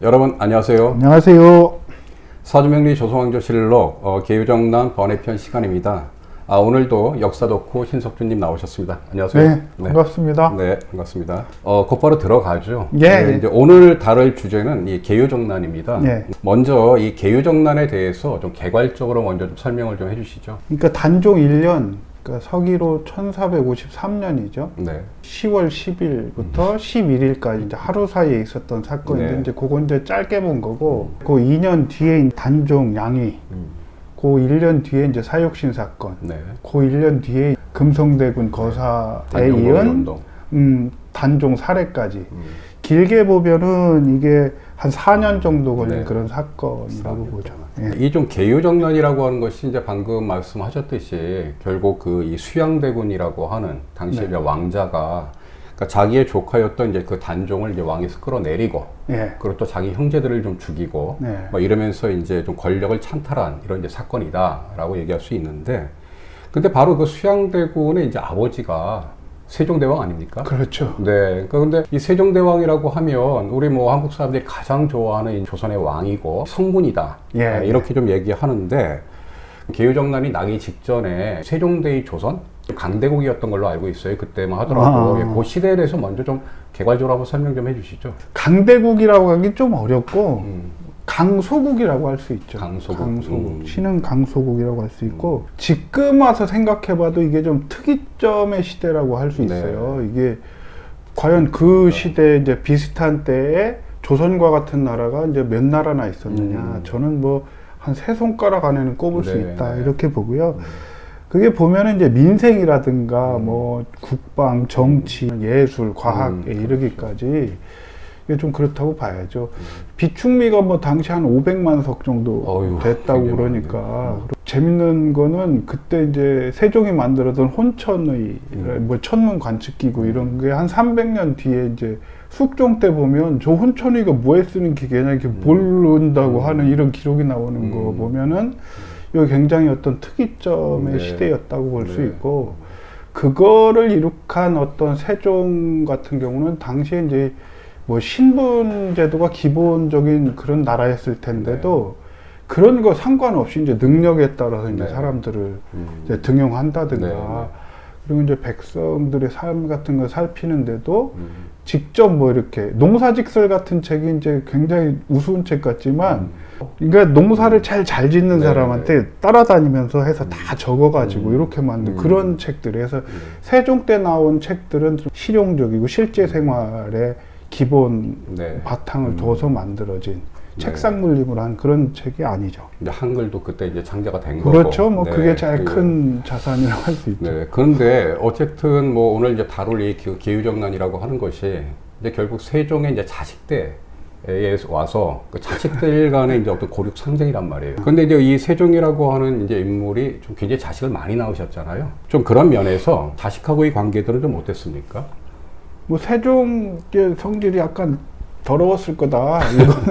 여러분 안녕하세요. 안녕하세요. 사주명리 조성왕조실록 어, 계유정난 번외편 시간입니다. 아, 오늘도 역사 덕후 신석준님 나오셨습니다. 안녕하세요. 네, 반갑습니다. 네, 반갑습니다. 어, 곧바로 들어가죠. 예. 네, 이제 오늘 다룰 주제는 이 계유정난입니다. 예. 먼저 이 계유정난에 대해서 좀 개괄적으로 먼저 좀 설명을 좀 해주시죠. 그러니까 단종 1년, 그러니까 서기로 1453년이죠. 네. 10월 10일부터 11일까지 이제 하루 사이에 있었던 사건인데 네. 이제 그건 이제 짧게 본 거고 그 2년 뒤에 단종 양위, 음, 그 1년 뒤에 이제 사육신 사건, 네. 그 1년 뒤에 금성대군 거사에 단종 이은 운동. 음, 단종 음, 길게 보면은 이게 한 4년 정도 걸린 네. 그런 사건이라고 보죠. 예. 이좀 개유정난이라고 하는 것이 이제 방금 말씀하셨듯이 결국 그 이 수양대군이라고 하는 당시 네. 의 왕자가 그러니까 자기의 조카였던 이제 그 단종을 이제 왕에서 끌어내리고 예. 그리고 또 자기 형제들을 좀 죽이고 네. 뭐 이러면서 이제 좀 권력을 찬탈한 이런 이제 사건이다라고 얘기할 수 있는데 근데 바로 그 수양대군의 이제 아버지가 세종대왕 아닙니까? 그렇죠. 네. 그러니까 근데 이 세종대왕이라고 하면 우리 뭐 한국 사람들이 가장 좋아하는 이 조선의 왕이고 성군이다. 예. 아, 이렇게 좀 얘기하는데 개유정난이 나기 직전에 세종대의 조선 강대국이었던 걸로 알고 있어요. 그때만 하더라도 아. 예, 그 시대에 대해서 먼저 좀 개괄적으로 한번 설명 좀 해주시죠. 강대국이라고 하긴 좀 어렵고 음. 강소국이라고 할 수 있죠. 강소국. 강소국. 음. 신은 강소국이라고 할 수 있고 지금 와서 생각해봐도 이게 좀 특이점의 시대라고 할수 네. 있어요. 이게 과연 그 시대 이제 비슷한 때에 조선과 같은 나라가 이제 몇 나라나 있었느냐? 음. 저는 뭐 한 세 손가락 안에는 꼽을 수 네, 있다 네. 이렇게 보고요. 음. 그게 보면은 이제 민생이라든가 음. 뭐 국방, 정치, 예술, 과학에 음. 이르기까지 이게 좀 그렇다고 봐야죠. 음. 비축미가 뭐 당시 한 500만 석 정도 어휴, 됐다고 그러니까 많네. 음. 재밌는 거는 그때 이제 세종이 만들었던 혼천의 음. 뭐 천문 관측기구 이런 게 한 300년 뒤에 이제 숙종 때 보면 저 혼천의가 뭐에 쓰는 기계냐 이렇게 모른다고 음. 하는 이런 기록이 나오는 거 음. 보면은 이거 굉장히 어떤 특이점의 네. 시대였다고 볼수 네. 있고 그거를 이룩한 어떤 세종 같은 경우는 당시에 이제 뭐 신분 제도가 기본적인 그런 나라였을 텐데도 그런 거 상관없이 이제 능력에 따라서 이제 네. 사람들을 음. 이제 등용한다든가 네, 네. 그리고 이제 백성들의 삶 같은 걸 살피는데도 음. 직접 뭐 이렇게 농사직설 같은 책이 이제 굉장히 우스운 책 같지만 그러니까 농사를 잘 잘 짓는 음. 네, 사람한테 따라다니면서 해서 다 적어가지고 음. 이렇게 만든 음. 그런 책들이 해서 음. 세종 때 나온 책들은 좀 실용적이고 실제 생활의 기본 네. 바탕을 음. 둬서 만들어진 네. 책상 물림으로 한 그런 책이 아니죠. 이제 한글도 그때 이제 창제가 된 거고. 그렇죠. 뭐 네. 그게 제일 그리고- 큰 자산이라고 할 수 있죠. 네. 그런데 어쨌든 뭐 오늘 이제 다룰 이 기- 기후정난이라고 하는 것이 이제 결국 세종의 이제 자식대에 와서 그 자식들 간의 이제 어떤 고륙 상징이란 말이에요. 근데 이제 이 세종이라고 하는 이제 인물이 좀 굉장히 자식을 많이 낳으셨잖아요. 좀 그런 면에서 자식하고의 관계들은 좀 어땠습니까? 뭐 세종의 성질이 약간 더러웠을 거다.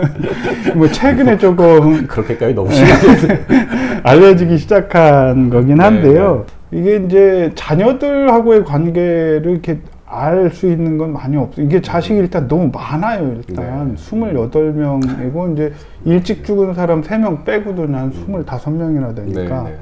뭐 최근에 조금 그렇게까지 너무 심하게. 알려지기 시작한 거긴 한데요. 이게 이제 자녀들하고의 관계를 이렇게 알 수 있는 건 많이 없어요. 이게 자식이 일단 너무 많아요, 일단. 네. 28명이고, 이제 일찍 죽은 사람 3명 빼고도 한 25명이나 네, 되니까. 네.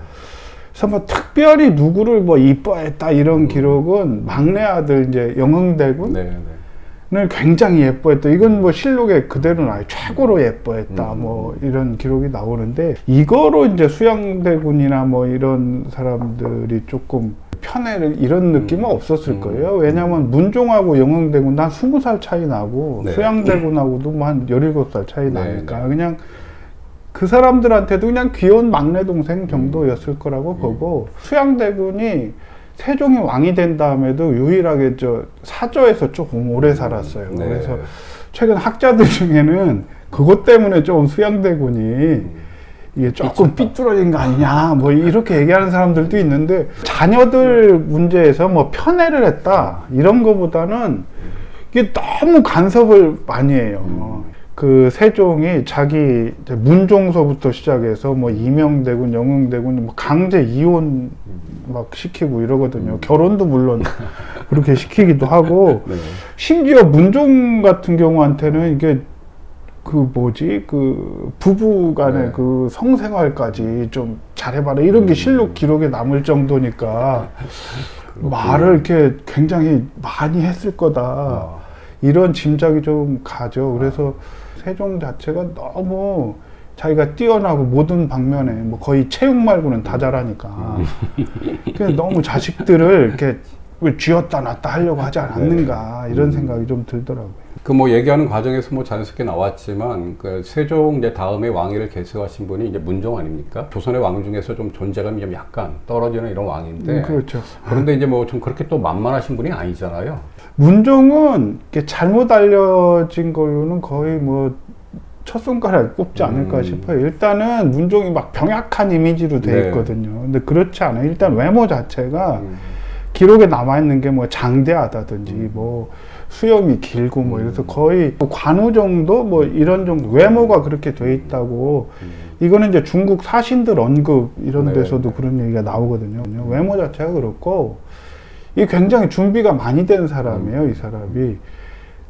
그래서 뭐 특별히 누구를 뭐 이뻐했다 이런 기록은 막내 아들 이제 영흥대군 네, 네. 을 굉장히 예뻐했다. 이건 뭐 실록에 그대로는 아니 최고로 예뻐했다. 음. 뭐 이런 기록이 나오는데 이거로 이제 수양대군이나 뭐 이런 사람들이 조금 편애를 이런 느낌은 음. 없었을 음. 거예요. 왜냐면 문종하고 영흥대군 난 20살 차이 나고 네. 수양대군하고도 뭐한 17살 차이 네, 나니까 네. 그냥 그 사람들한테도 그냥 귀여운 막내 동생 정도였을 거라고 음. 보고 수양대군이 세종이 왕이 된 다음에도 유일하게 저 사저에서 조금 오래 살았어요. 네. 그래서 최근 학자들 중에는 그것 때문에 좀 수양대군이 음. 이게 조금 삐뚤어진 거 아니냐 뭐 이렇게 얘기하는 사람들도 있는데 자녀들 문제에서 뭐 편애를 했다 이런 거보다는 이게 너무 간섭을 많이 해요. 그 세종이 자기 문종서부터 시작해서 뭐 이명대군, 영흥대군 뭐 강제 이혼 막 시키고 이러거든요. 결혼도 물론 그렇게 시키기도 하고 네. 심지어 문종 같은 경우한테는 이게 그 뭐지 그 부부 간의 네. 그 성생활까지 좀 잘해봐라 이런 게 실록 기록에 남을 정도니까 말을 이렇게 굉장히 많이 했을 거다 아. 이런 짐작이 좀 가죠. 그래서 세종 자체가 너무 자기가 뛰어나고 모든 방면에 뭐 거의 체육 말고는 다 잘하니까. 그냥 너무 자식들을 이렇게 쥐었다 놨다 하려고 하지 않았는가 이런 생각이 좀 들더라고요. 그 뭐 얘기하는 과정에서 뭐 자연스럽게 나왔지만 그 세종 이제 다음에 왕위를 계승하신 분이 이제 문종 아닙니까? 조선의 왕 중에서 좀 존재감이 좀 약간 떨어지는 이런 왕인데 음, 그렇죠. 그런데 이제 뭐 좀 그렇게 또 만만하신 분이 아니잖아요. 문종은 잘못 알려진 걸로는 거의 뭐첫 손가락 꼽지 않을까 음. 싶어요. 일단은 문종이 막 병약한 이미지로 돼 네. 있거든요. 근데 그렇지 않아요. 일단 외모 자체가 음. 기록에 남아 있는 게 뭐 장대하다든지 뭐 수염이 길고 뭐 이래서 음. 거의 뭐 관우 정도 뭐 이런 정도 외모가 그렇게 돼 있다고 음. 이거는 이제 중국 사신들 언급 이런 네, 데서도 네. 그런 얘기가 나오거든요. 외모 자체가 그렇고 이 굉장히 준비가 많이 된 사람이에요. 이 사람이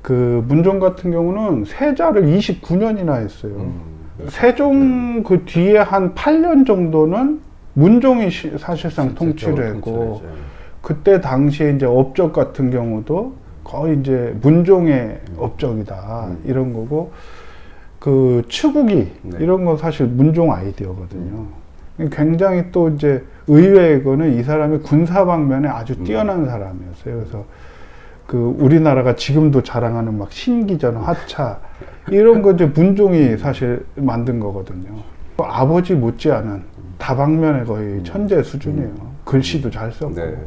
그 문종 같은 경우는 세자를 29년이나 했어요. 음. 세종 그 뒤에 한 8년 정도는 문종이 시- 사실상 통치를 했고 통치를 했죠. 그때 당시에 이제 업적 같은 경우도 거의 이제 문종의 업적이다 음. 이런 거고 그 추국이 네. 이런 건 사실 문종 아이디어거든요. 굉장히 또 이제 의외의 거는 이 사람이 군사 방면에 아주 음. 뛰어난 사람이었어요. 그래서 그 우리나라가 지금도 자랑하는 막 신기전, 화차 이런 거 이제 문종이 사실 만든 거거든요. 아버지 못지않은 다방면에 거의 천재 수준이에요. 글씨도 잘 썼고. 음. 네.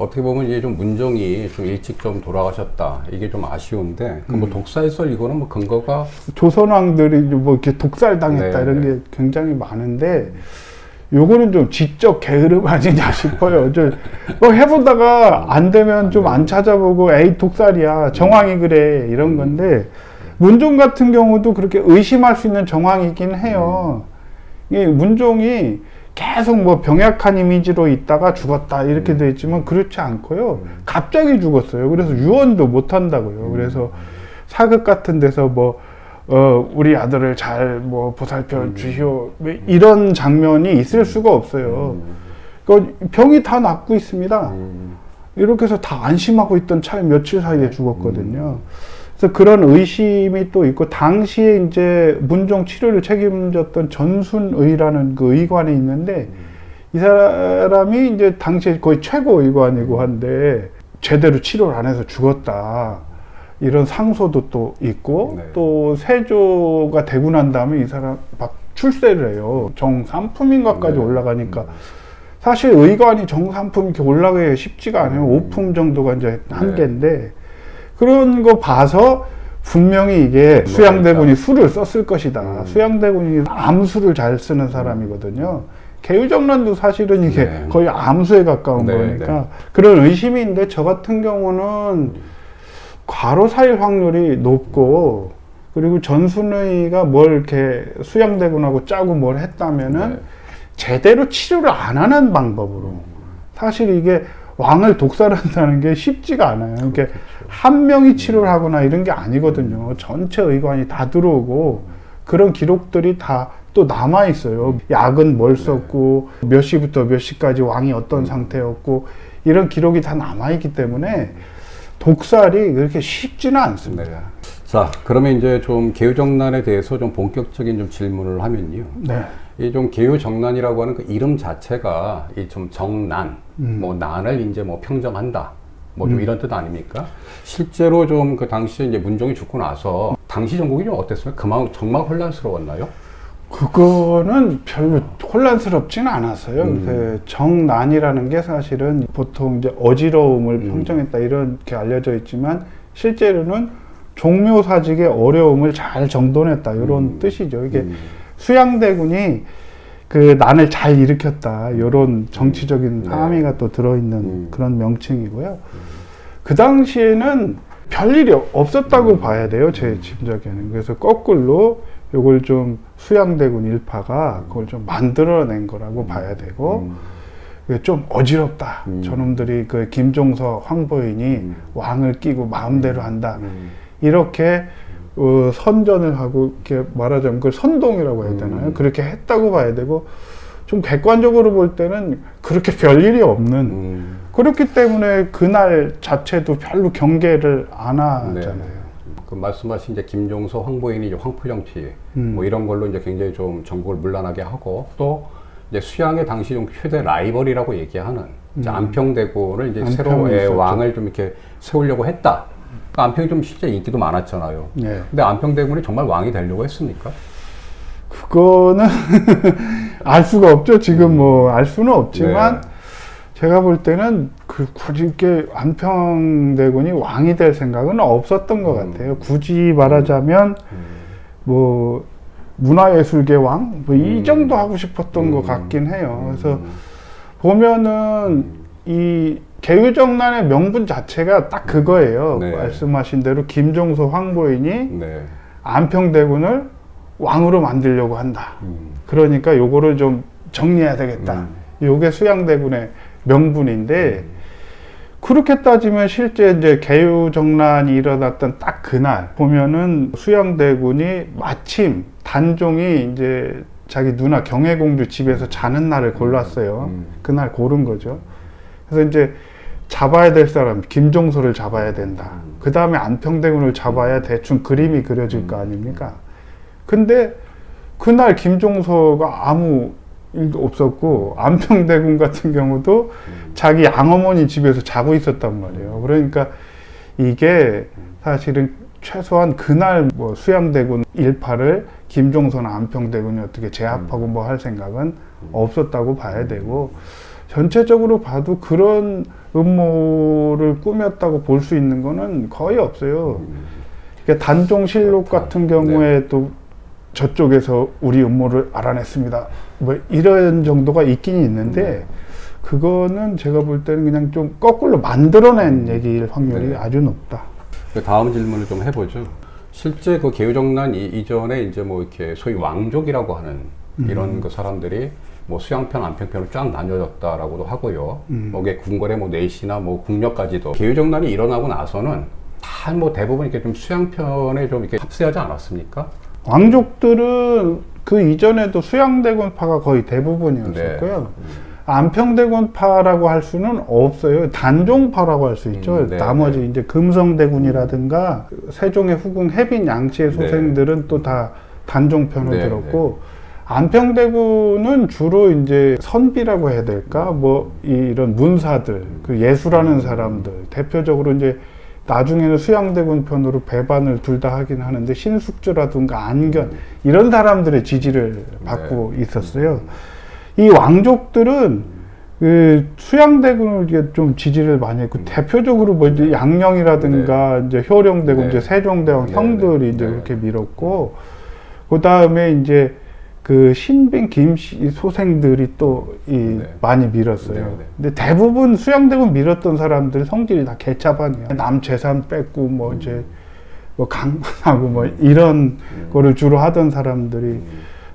어떻게 보면 이게 좀 문종이 좀 일찍 좀 돌아가셨다. 이게 좀 아쉬운데 그 뭐 음. 독사일설 이거는 뭐 근거가 조선왕들이 뭐 이렇게 독살당했다 네, 이런 네. 게 굉장히 많은데 요거는 좀 지적 게으름 아니냐 싶어요. 저뭐 해보다가 안 되면 좀 안 찾아보고 에이 독살이야 정황이 그래 이런 건데 문종 같은 경우도 그렇게 의심할 수 있는 정황이긴 해요. 이게 문종이 계속 뭐 병약한 이미지로 있다가 죽었다 이렇게 돼 있지만 그렇지 않고요. 갑자기 죽었어요. 그래서 유언도 못 한다고요. 그래서 사극 같은 데서 뭐 어, 우리 아들을 잘 뭐 보살펴 주시오 뭐 이런 장면이 있을 수가 없어요. 그 병이 다 낫고 있습니다. 음. 이렇게 해서 다 안심하고 있던 차에 며칠 사이에 죽었거든요. 그래서 그런 의심이 또 있고 당시에 이제 문종 치료를 책임졌던 전순의라는 그 의관이 있는데 이 사람이 이제 당시에 거의 최고 의관이고 한데 제대로 치료를 안 해서 죽었다. 이런 상소도 또 있고 네. 또 세조가 되고 난 다음에 이 사람 막 출세를 해요. 정삼품인가까지 네. 올라가니까 사실 의관이 정삼품 이렇게 올라가기가 쉽지가 않아요. 음. 오품 정도가 이제 네. 한계인데 그런 거 봐서 분명히 이게 수양대군이 수를 썼을 것이다. 음. 수양대군이 암수를 잘 쓰는 사람이거든요. 개유정란도 사실은 이게 네. 거의 암수에 가까운 네, 거니까 네. 그런 의심이 있는데 저 같은 경우는 과로사일 확률이 높고 그리고 전순의가 뭘 이렇게 수양대군하고 짜고 뭘 했다면은 네. 제대로 치료를 안 하는 방법으로 사실 이게 왕을 독살한다는 게 쉽지가 않아요. 이게 한 명이 치료를 하거나 이런 게 아니거든요. 전체 의관이 다 들어오고 그런 기록들이 다 또 남아 있어요. 약은 뭘 썼고 몇 시부터 몇 시까지 왕이 어떤 상태였고 이런 기록이 다 남아 있기 때문에 독살이 그렇게 쉽지는 않습니다. 네. 자, 그러면 이제 좀 개유정난에 대해서 좀 본격적인 좀 질문을 하면요. 네. 이 좀 개유정난이라고 하는 그 이름 자체가 이 좀 정난, 음. 뭐 난을 이제 뭐 평정한다. 뭐좀 이런 뜻 아닙니까? 실제로 좀 그 당시에 이제 문종이 죽고 나서 당시 전국이 좀 어땠어요? 그만 정말 혼란스러웠나요? 그거는 별로 혼란스럽지는 않았어요. 음. 그 정난이라는 게 사실은 보통 이제 어지러움을 음. 평정했다 이렇게 알려져 있지만 실제로는 종묘사직의 어려움을 잘 정돈했다 이런 음. 뜻이죠. 이게 음. 수양대군이 그 난을 잘 일으켰다 이런 정치적인 네. 함의가 또 들어있는 음. 그런 명칭이고요. 그 당시에는 별일이 없었다고 음. 봐야 돼요 제 짐작에는 그래서 거꾸로 요걸 좀 수양대군 일파가 그걸 좀 만들어낸 거라고 봐야 되고 음. 좀 어지럽다 음. 저놈들이 그 김종서 황보인이 음. 왕을 끼고 마음대로 한다 음. 이렇게 어, 선전을 하고 이렇게 말하자면 그걸 선동이라고 해야 되나요? 음. 그렇게 했다고 봐야 되고 좀 객관적으로 볼 때는 그렇게 별 일이 없는 음. 그렇기 때문에 그날 자체도 별로 경계를 안 네. 하잖아요. 그 말씀하신 이제 김종서, 황보인이 이제 황포 정치 음. 뭐 이런 걸로 이제 굉장히 좀 전국을 물란하게 하고 또 이제 수양의 당시 좀 최대 라이벌이라고 얘기하는 이제 음. 안평대군을 이제 안평이 새로의 있었죠. 왕을 좀 이렇게 세우려고 했다. 그러니까 안평이 좀 실제 인기도 많았잖아요. 예. 근데 안평대군이 정말 왕이 되려고 했습니까? 그거는 알 수가 없죠. 지금 뭐 알 수는 없지만 네. 제가 볼 때는 그 굳이 이렇게 안평대군이 왕이 될 생각은 없었던 것 음. 같아요. 굳이 말하자면 뭐 문화예술계 왕 뭐이 음. 정도 하고 싶었던 음. 것 같긴 해요. 그래서 음. 보면은 이 개유정난의 명분 자체가 딱 그거예요. 네. 말씀하신 대로 김종서 황보인이 네. 안평대군을 왕으로 만들려고 한다. 음. 그러니까 요거를 좀 정리해야 되겠다. 음. 요게 수양대군의 명분인데 그렇게 따지면 실제 이제 개유정난이 일어났던 딱 그날 보면은 수양대군이 마침 단종이 이제 자기 누나 경혜공주 집에서 자는 날을 골랐어요. 음. 그날 고른 거죠. 그래서 이제 잡아야 될 사람 김종소를 잡아야 된다. 음. 그 다음에 안평대군을 잡아야 대충 그림이 그려질 거 아닙니까? 근데 그날 김종서가 아무 일도 없었고 안평대군 같은 경우도 자기 양어머니 집에서 자고 있었단 말이에요. 그러니까 이게 사실은 최소한 그날 뭐 수양대군 일파를 김종서나 안평대군이 어떻게 제압하고 뭐 할 생각은 없었다고 봐야 되고 전체적으로 봐도 그런 음모를 꾸몄다고 볼 수 있는 거는 거의 없어요. 그러니까 단종 실록 같은 경우에도 저쪽에서 우리 음모를 알아냈습니다. 뭐 이런 정도가 있긴 있는데 그거는 제가 볼 때는 그냥 좀 거꾸로 만들어낸 얘기일 확률이 네. 아주 높다. 그 다음 질문을 좀 해보죠. 실제 그 개유정난 이, 이전에 이제 뭐 이렇게 소위 왕족이라고 하는 이런 그 사람들이 뭐 수양편, 안평편으로 쫙 나뉘어졌다라고도 하고요. 뭐 이게 궁궐의 뭐 내시나 뭐 궁녀까지도 개유정난이 일어나고 나서는 다 뭐 대부분 이렇게 좀 수양편에 좀 이렇게 합세하지 않았습니까? 왕족들은 그 이전에도 수양대군파가 거의 대부분이었었고요. 안평대군파라고 할 수는 없어요. 단종파라고 할 수 있죠. 음, 네, 나머지 네. 이제 금성대군이라든가 세종의 후궁 해빈 양치의 네. 소생들은 또다 단종편을 네, 들었고 안평대군은 주로 이제 선비라고 해야 될까? 뭐 이- 이런 문사들, 그 예술하는 사람들, 대표적으로 이제 나중에는 수양대군 편으로 배반을 둘 다 하긴 하는데 신숙주라든가 안견 이런 사람들의 지지를 받고 있었어요. 이 왕족들은 그 수양대군을 좀 지지를 많이 했고 대표적으로 뭐 이제 양령이라든가 이제 효령대군, 네. 이제 세종대왕 네, 형들이 네. 이제 네. 그렇게 밀었고 그 다음에 이제 그 신빈 김씨 소생들이 또 이 네. 많이 밀었어요. 네, 네. 근데 대부분 수양대군 밀었던 사람들 성질이 다 개차반이에요. 남 재산 뺏고 뭐 이제 뭐 강간하고 뭐 이런 거를 주로 하던 사람들이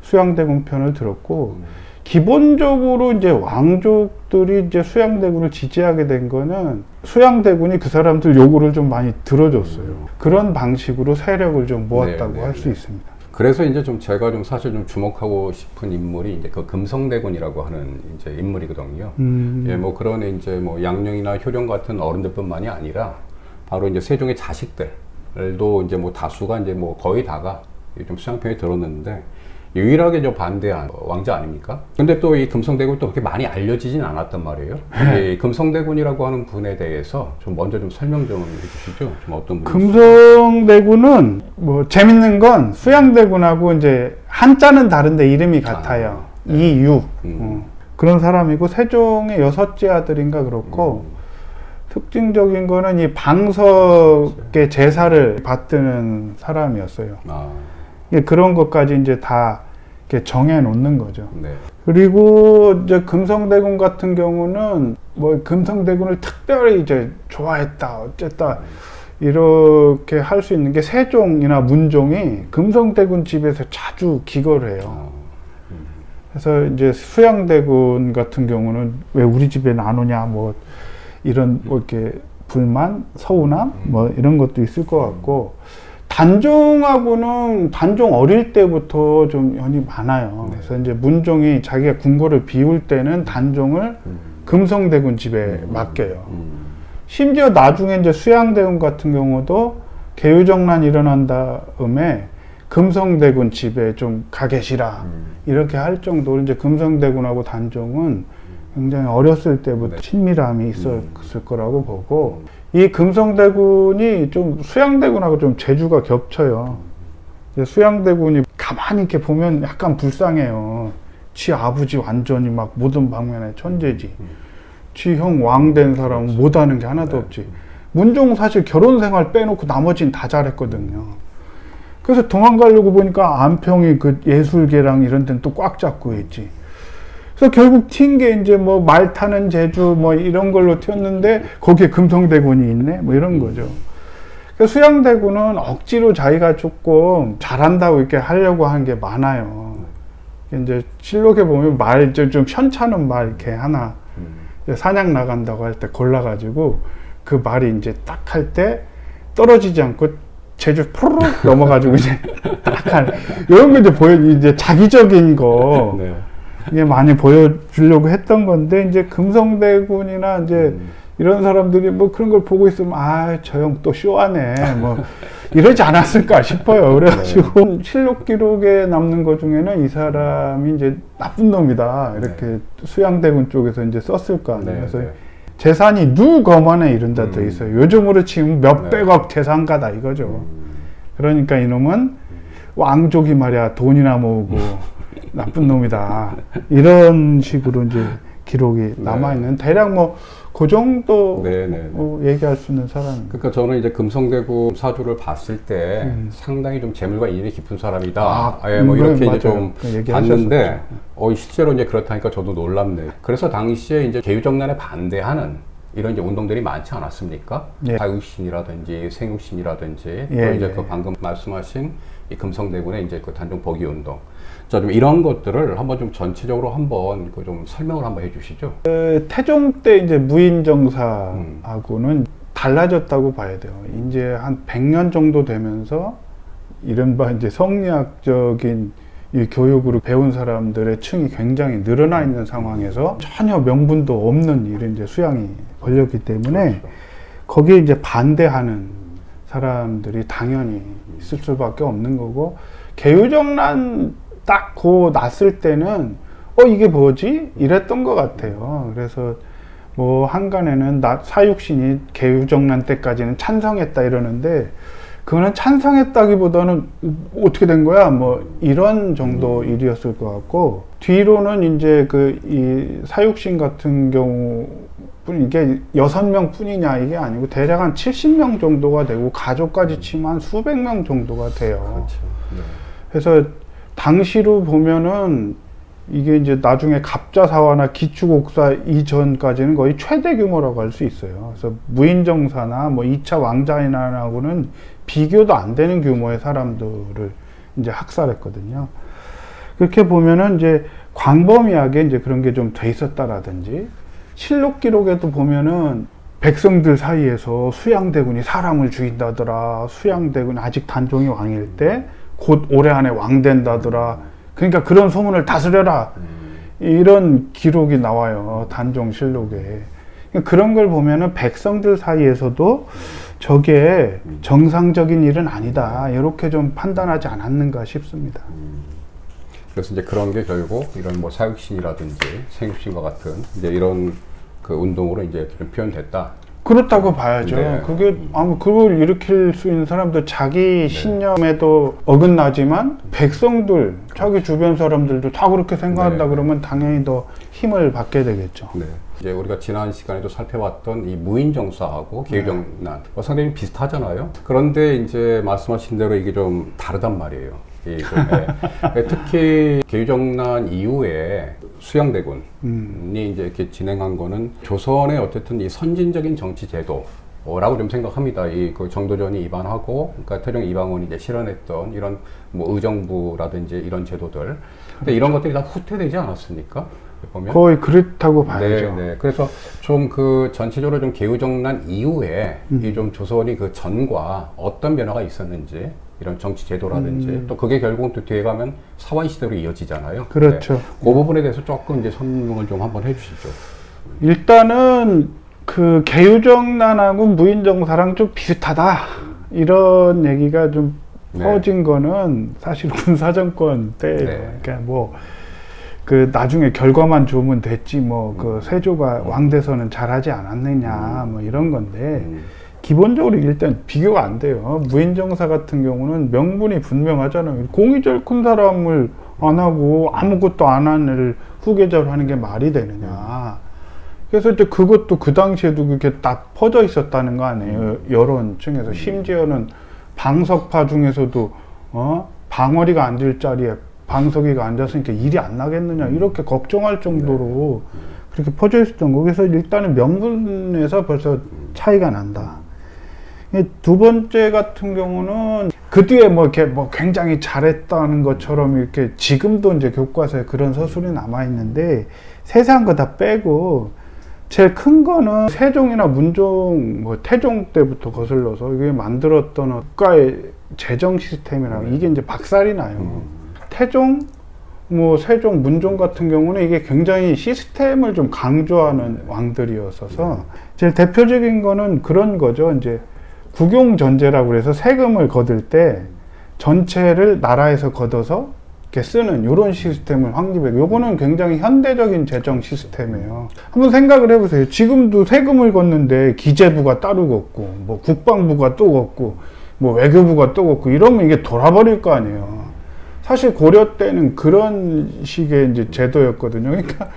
수양대군 편을 들었고 기본적으로 이제 왕족들이 이제 수양대군을 지지하게 된 거는 수양대군이 그 사람들 요구를 좀 많이 들어줬어요. 그런 방식으로 세력을 좀 모았다고 네, 네, 할수 네. 있습니다. 그래서 이제 좀 제가 좀 사실 좀 주목하고 싶은 인물이 이제 그 금성대군이라고 하는 이제 인물이거든요. 음. 예, 뭐 그런 이제 뭐 양령이나 효령 같은 어른들뿐만이 아니라 바로 이제 세종의 자식들도 이제 뭐 다수가 이제 뭐 거의 다가 좀 수양편에 들었는데 유일하게 저 반대한 왕자 아닙니까? 근데 또 이 금성대군 또 그렇게 많이 알려지진 않았단 말이에요. 네. 이 금성대군이라고 하는 분에 대해서 좀 먼저 좀 설명 좀 해주시죠. 좀 어떤 분이 금성대군은 뭐 재밌는 건 수양대군하고 이제 한자는 다른데 이름이 같아요. 이유 음. 어, 그런 사람이고 세종의 여섯째 아들인가 그렇고 특징적인 거는 이 방석의 제사를 받드는 사람이었어요. 아, 이게 그런 것까지 이제 다 이렇게 정해 놓는 거죠. 네. 그리고 이제 금성대군 같은 경우는 뭐 금성대군을 특별히 이제 좋아했다 어쨌다 이렇게 할 수 있는 게 세종이나 문종이 금성대군 집에서 자주 기거를 해요. 아, 그래서 이제 수양대군 같은 경우는 왜 우리 집에 안 오냐 뭐 이런 뭐 이렇게 불만, 서운함 뭐 이런 것도 있을 것 같고 단종하고는 단종 어릴 때부터 좀 연이 많아요. 네. 그래서 이제 문종이 자기가 궁궐을 비울 때는 단종을 금성대군 집에 맡겨요. 음. 심지어 나중에 이제 수양대군 같은 경우도 개유정난 일어난 다음에 금성대군 집에 좀 가 계시라 음. 이렇게 할 정도로 이제 금성대군하고 단종은 굉장히 어렸을 때부터 네. 친밀함이 있었을 거라고 보고 이 금성대군이 좀 수양대군하고 좀 재주가 겹쳐요. 수양대군이 가만히 이렇게 보면 약간 불쌍해요. 지 아버지 완전히 막 모든 방면에 천재지. 지 형 왕 된 사람은 못하는 게 하나도 없지. 문종 사실 결혼 생활 빼놓고 나머지는 다 잘했거든요. 그래서 도망가려고 보니까 안평이 그 예술계랑 이런 데는 또 꽉 잡고 있지. 그래서 결국 튄 게 이제 뭐 말 타는 제주 뭐 이런 걸로 튀었는데 거기에 금성대군이 있네 뭐 이런 거죠. 그 수양대군은 억지로 자기가 조금 잘한다고 이렇게 하려고 하는 게 많아요. 이제 실록에 보면 말좀 현찮은 말 이렇게 하나 이제 사냥 나간다고 할 때 골라가지고 그 말이 이제 딱 할 때 떨어지지 않고 제주 푸르륵 넘어가지고 이제 딱한 이런 거 이제 보여 이제 자기적인 거 네. 이게 많이 보여주려고 했던 건데 이제 금성대군이나 이제 음. 이런 사람들이 뭐 그런 걸 보고 있으면 아 저 형 또 쇼하네 뭐 이러지 않았을까 싶어요 그래가지고 실록 기록에 남는 것 중에는 이 사람이 이제 나쁜 놈이다 이렇게 수양대군 쪽에서 이제 썼을 거 아니에요 네, 그래서 네. 재산이 누검안에 이른다 돼 음. 있어요 요즘으로 치면 네. 몇백억 재산가다 이거죠 그러니까 이놈은 왕족이 말이야 돈이나 모으고 나쁜 놈이다 이런 식으로 이제 기록이 남아 있는 대략 뭐 그 정도 네, 네, 네. 어, 얘기할 수 있는 사람. 그러니까 저는 이제 금성대구 사주를 봤을 때 음. 상당히 좀 재물과 인연이 깊은 사람이다. 아, 예, 뭐 음, 이렇게 맞아요. 이제 좀 그. 봤는데, 어, 실제로 이제 그렇다니까 저도 놀랍네. 그래서 당시에 이제 개유정난에 반대하는 이런 이제 운동들이 많지 않았습니까? 예. 사육신이라든지 생육신이라든지 또 예, 이제 예. 그 방금 말씀하신 이 금성대군의 이제 그 단종 복위 운동. 자, 좀 이런 것들을 한번 좀 전체적으로 한번 그 좀 설명을 한번 해주시죠. 그 태종 때 이제 무인정사하고는 달라졌다고 봐야 돼요. 이제 한 100년 정도 되면서 이른바 이제 성리학적인 이 교육으로 배운 사람들의 층이 굉장히 늘어나 있는 상황에서 전혀 명분도 없는 일을 이제 수양이 걸렸기 때문에 거기에 이제 반대하는 사람들이 당연히 있을 수밖에 없는 거고 개유정난 딱고 났을 때는 어 이게 뭐지 이랬던 것 같아요. 그래서 뭐 한간에는 나 사육신이 개유정난 때까지는 찬성했다 이러는데 그거는 찬성했다기보다는 어떻게 된 거야 뭐 이런 정도 일이었을 것 같고 뒤로는 이제 그 이 사육신 같은 경우 뿐 이게 여섯 명 뿐이냐 이게 아니고 대략 한 70명 정도가 되고 가족까지 치면 한 수백 명 정도가 돼요. 그렇죠. 네. 그래서 당시로 보면은 이게 이제 나중에 갑자사화나 기축옥사 이전까지는 거의 최대 규모라고 할 수 있어요. 그래서 무인정사나 뭐 2차 왕자인하고는 비교도 안 되는 규모의 사람들을 이제 학살했거든요. 그렇게 보면은 이제 광범위하게 이제 그런 게 좀 돼 있었다라든지 실록 기록에도 보면은 백성들 사이에서 수양대군이 사람을 죽인다더라. 수양대군이 아직 단종이 왕일 때 곧 올해 안에 왕 된다더라. 그러니까 그런 소문을 다스려라. 이런 기록이 나와요. 단종 실록에. 그러니까 그런 걸 보면은 백성들 사이에서도 저게 정상적인 일은 아니다. 이렇게 좀 판단하지 않았는가 싶습니다. 그래서 이제 그런 게 결국 이런 뭐 사육신이라든지 생육신과 같은 이제 이런 그 운동으로 이제 좀 표현됐다. 그렇다고 봐야죠. 네. 그게 아무 그걸 일으킬 수 있는 사람들 자기 신념에도 어긋나지만 백성들, 자기 주변 사람들도 다 그렇게 생각한다 네. 그러면 당연히 더 힘을 받게 되겠죠. 네. 이제 우리가 지난 시간에도 살펴봤던 이 무인정사하고 계유정난 뭐 상당히 비슷하잖아요. 그런데 이제 말씀하신 대로 이게 좀 다르단 말이에요. 예. 특히 계유정난 이후에 수양대군이 이제 이렇게 진행한 거는 조선의 어쨌든 이 선진적인 정치 제도. 라고 좀 생각합니다. 이 그 정도전이 입안하고, 그러니까 태종 이방원이 이제 실현했던 이런 뭐 의정부라든지 이런 제도들. 근데 이런 것들이 다 후퇴되지 않았습니까? 보면. 거의 그렇다고 봐야죠. 네, 네. 그래서 좀 그 전체적으로 좀 개우정난 이후에 이좀 조선이 그 전과 어떤 변화가 있었는지 이런 정치 제도라든지 음. 또 그게 결국은 또 뒤에 가면 사원 시대로 이어지잖아요. 그렇죠. 네. 그 부분에 대해서 조금 이제 설명을 좀 한번 해주시죠. 일단은 그 개유정난하고 무인정사랑 좀 비슷하다 이런 얘기가 좀 네. 퍼진 거는 사실 군사정권 때예요. 네. 그러니까 뭐 그 나중에 결과만 좋으면 됐지 뭐그 세조가 왕대서는 잘하지 않았느냐 뭐 이런 건데 음. 기본적으로 일단 비교가 안 돼요. 무인정사 같은 경우는 명분이 분명하잖아요. 공의절 큰 사람을 안 하고 아무것도 안 한 애를 후계자로 하는 게 말이 되느냐. 그래서 이제 그것도 그 당시에도 그렇게 딱 퍼져 있었다는 거 아니에요. 여론층에서 심지어는 방석파 중에서도 어 방어리가 앉을 자리에 방석이가 앉았으니까 일이 안 나겠느냐 이렇게 걱정할 정도로 그렇게 퍼져 있었던 거. 그래서 일단은 명분에서 벌써 차이가 난다. 이두 번째 같은 경우는 그 뒤에 뭐 이렇게 뭐 굉장히 잘했다는 것처럼 이렇게 지금도 이제 교과서에 그런 서술이 남아 있는데 세세한 거다 빼고 제일 큰 거는 세종이나 문종, 뭐 태종 때부터 거슬러서 이게 만들었던 국가의 재정 시스템이라고 이게 이제 박살이 나요. 태종, 뭐 세종, 문종 같은 경우는 이게 굉장히 시스템을 좀 강조하는 왕들이었어서 제일 대표적인 거는 그런 거죠. 이제 국용 전제라고 그래서 세금을 거둘 때 전체를 나라에서 걷어서 이렇게 쓰는 이런 시스템을 확립해. 요거는 굉장히 현대적인 재정 시스템이에요. 한번 생각을 해보세요. 지금도 세금을 걷는데 기재부가 따로 걷고, 뭐 국방부가 또 걷고, 뭐 외교부가 또 걷고 이러면 이게 돌아버릴 거 아니에요. 사실 고려 때는 그런 식의 이제 제도였거든요. 그러니까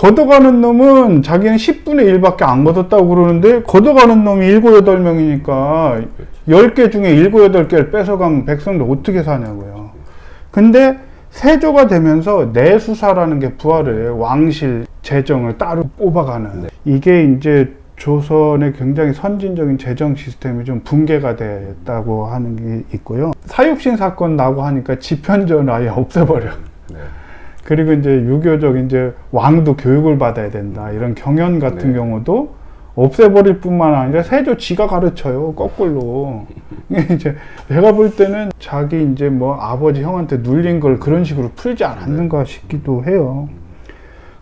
걷어가는 놈은 자기는 10분의 1밖에 안 걷었다고 그러는데 걷어가는 놈이 7, 8명이니까 10개 중에 7, 8개를 뺏어가면 백성들 어떻게 사냐고요. 근데 세조가 되면서 내수사라는 게 부활을 해요. 왕실 재정을 따로 뽑아가는. 네. 이게 이제 조선의 굉장히 선진적인 재정 시스템이 좀 붕괴가 됐다고 하는 게 있고요. 사육신 사건 나고 하니까 집현전 아예 없애버려. 네. 그리고 이제 유교적 이제 왕도 교육을 받아야 된다 이런 경연 같은 네. 경우도 없애버릴 뿐만 아니라 세조 지가 가르쳐요 거꾸로 이제 내가 볼 때는 자기 이제 뭐 아버지 형한테 눌린 걸 그런 식으로 풀지 않았는가 싶기도 해요.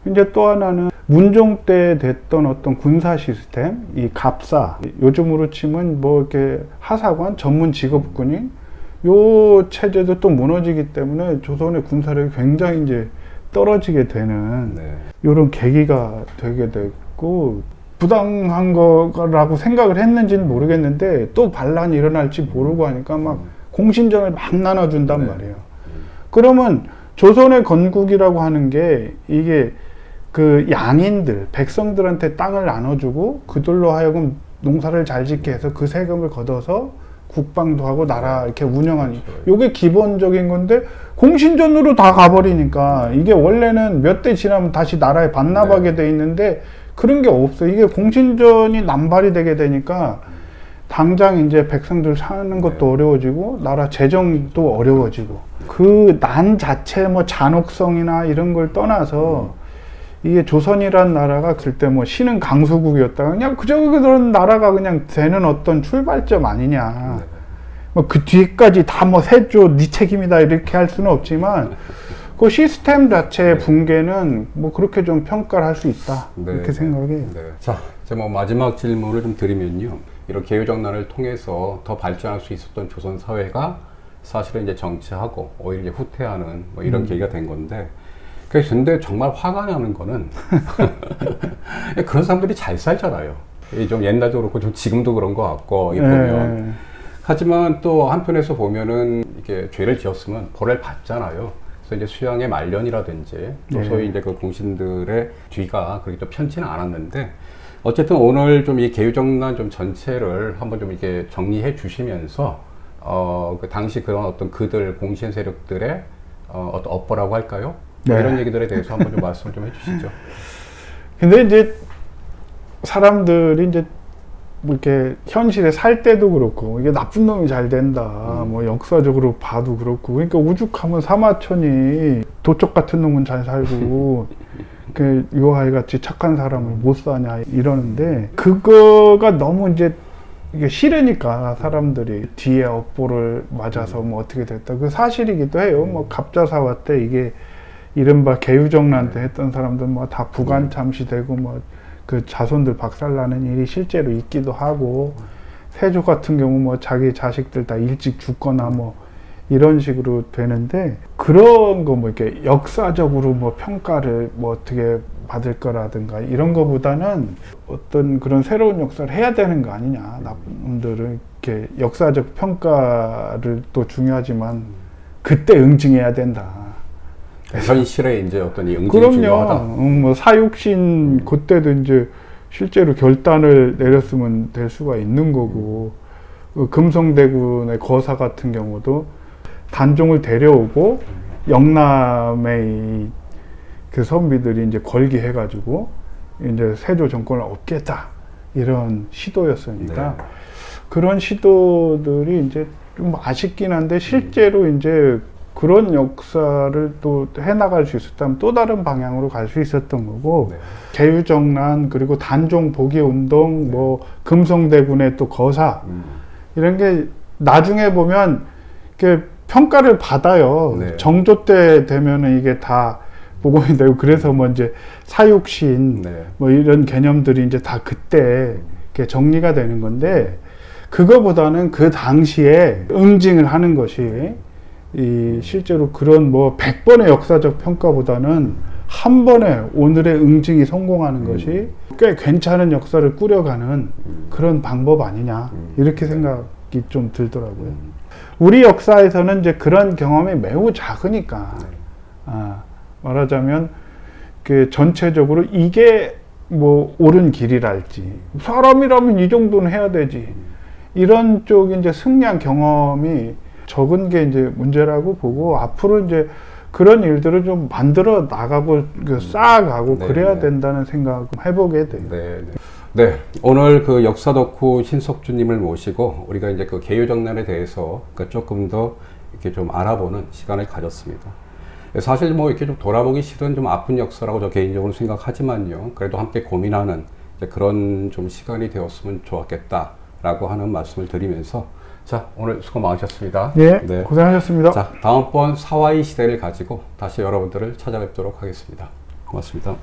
이제 또 하나는 문종 때 됐던 어떤 군사 시스템, 이 갑사, 요즘으로 치면 뭐 이렇게 하사관, 전문 직업군인, 요 체제도 또 무너지기 때문에 조선의 군사력이 굉장히 이제 떨어지게 되는 네. 이런 계기가 되게 됐고 부당한 거라고 생각을 했는지는 모르겠는데 또 반란이 일어날지 모르고 하니까 막 공신전을 막 나눠준단 네. 말이에요. 그러면 조선의 건국이라고 하는 게 이게 그 양인들, 백성들한테 땅을 나눠주고 그들로 하여금 농사를 잘 짓게 해서 그 세금을 걷어서 국방도 하고 나라 이렇게 운영하니. 요게 기본적인 건데 공신전으로 다 가버리니까 이게 원래는 몇 대 지나면 다시 나라에 반납하게 돼 있는데 그런 게 없어. 이게 공신전이 남발이 되게 되니까 당장 이제 백성들 사는 것도 어려워지고 나라 재정도 어려워지고 그 난 자체 뭐 잔혹성이나 이런 걸 떠나서 이게 조선이란 나라가 그때 뭐 신은 강소국이었다 그냥 그저 그런 나라가 그냥 되는 어떤 출발점 아니냐 뭐 그 뒤까지 다 뭐 세조 네 책임이다 이렇게 할 수는 없지만 그 시스템 자체의 붕괴는 뭐 그렇게 좀 평가를 할 수 있다 네, 이렇게 네. 생각해요. 네. 자, 이제 뭐 마지막 질문을 좀 드리면요. 이런 개유정난을 통해서 더 발전할 수 있었던 조선 사회가 사실은 이제 정치하고 오히려 이제 후퇴하는 뭐 이런 계기가 된 건데. 그래서 근데 정말 화가 나는 거는 그런 사람들이 잘 살잖아요. 이좀 옛날도 그렇고 좀 지금도 그런 것 같고 이 보면 네. 하지만 또 한편에서 보면은 이게 죄를 지었으면 벌을 받잖아요. 그래서 이제 수양의 말년이라든지 또 네. 소위 이제 그 공신들의 뒤가 그렇게 또 편치는 않았는데 어쨌든 오늘 좀 이 개유정난 좀 전체를 한번 좀 이렇게 정리해 주시면서 어, 그 당시 그런 어떤 그들 공신 세력들의 어, 어떤 업보라고 할까요? 뭐 네. 이런 얘기들에 대해서 한번 좀 말씀 좀 해주시죠. 근데 이제 사람들이 이제 뭐 이렇게 현실에 살 때도 그렇고 이게 나쁜 놈이 잘 된다 뭐 역사적으로 봐도 그렇고 그러니까 오죽하면 사마천이 도적 같은 놈은 잘 살고 그 유아이 같이 착한 사람을 못 사냐 이러는데 그거가 너무 이제 이게 싫으니까 사람들이 뒤에 업보를 맞아서 뭐 어떻게 됐다. 그 사실이기도 해요. 뭐 갑자사화 때 이게 이른바 개유정란 때 했던 사람들 뭐 다 부관 참시되고 뭐 그 자손들 박살나는 일이 실제로 있기도 하고 세조 같은 경우 뭐 자기 자식들 다 일찍 죽거나 뭐 이런 식으로 되는데 그런 거 뭐 이렇게 역사적으로 뭐 평가를 뭐 어떻게 받을 거라든가 이런 거보다는 어떤 그런 새로운 역사를 해야 되는 거 아니냐. 나쁜들은 이렇게 역사적 평가를 또 중요하지만 그때 응징해야 된다. 현실에 이제 어떤 이 응징이 그럼요. 중요하다. 음, 뭐 사육신 그때도 이제 실제로 결단을 내렸으면 될 수가 있는 거고 그 금성대군의 거사 같은 경우도 단종을 데려오고 영남의 이그 선비들이 이제 걸기해가지고 이제 세조 정권을 얻겠다 이런 시도였으니까 네. 그런 시도들이 이제 좀 아쉽긴 한데 실제로 이제 그런 역사를 또 해나갈 수 있었다면 또 다른 방향으로 갈 수 있었던 거고 네. 개유정난 그리고 단종 복위 운동 뭐 금성대군의 또 거사 음. 이런 게 나중에 보면 이렇게 평가를 받아요. 네. 정조 때 되면은 이게 다 복원이 되고 그래서 뭐 이제 사육신 네. 뭐 이런 개념들이 이제 다 그때 이렇게 정리가 되는 건데 그거보다는 그 당시에 응징을 하는 것이 이 실제로 그런 뭐 100번의 역사적 평가보다는 한 번에 오늘의 응징이 성공하는 것이 꽤 괜찮은 역사를 꾸려가는 그런 방법 아니냐 이렇게 생각이 좀 들더라고요. 우리 역사에서는 이제 그런 경험이 매우 작으니까 아, 말하자면 그 전체적으로 이게 뭐 옳은 길이랄지 사람이라면 이 정도는 해야 되지. 이런 쪽 이제 승리한 경험이 적은 게 이제 문제라고 보고 앞으로 이제 그런 일들을 좀 만들어 나가고 그 쌓아가고 네, 그래야 네. 된다는 생각을 해보게 돼요. 네, 네. 네, 오늘 그 역사 덕후 신석주님을 모시고 우리가 이제 그 개유정난에 대해서 그 조금 더 이렇게 좀 알아보는 시간을 가졌습니다. 사실 뭐 이렇게 좀 돌아보기 싫은 좀 아픈 역사라고 저 개인적으로 생각하지만요. 그래도 함께 고민하는 그런 좀 시간이 되었으면 좋았겠다라고 하는 말씀을 드리면서 자, 오늘 수고 많으셨습니다. 예, 네. 고생하셨습니다. 자, 다음번 사와이 시대를 가지고 다시 여러분들을 찾아뵙도록 하겠습니다. 고맙습니다.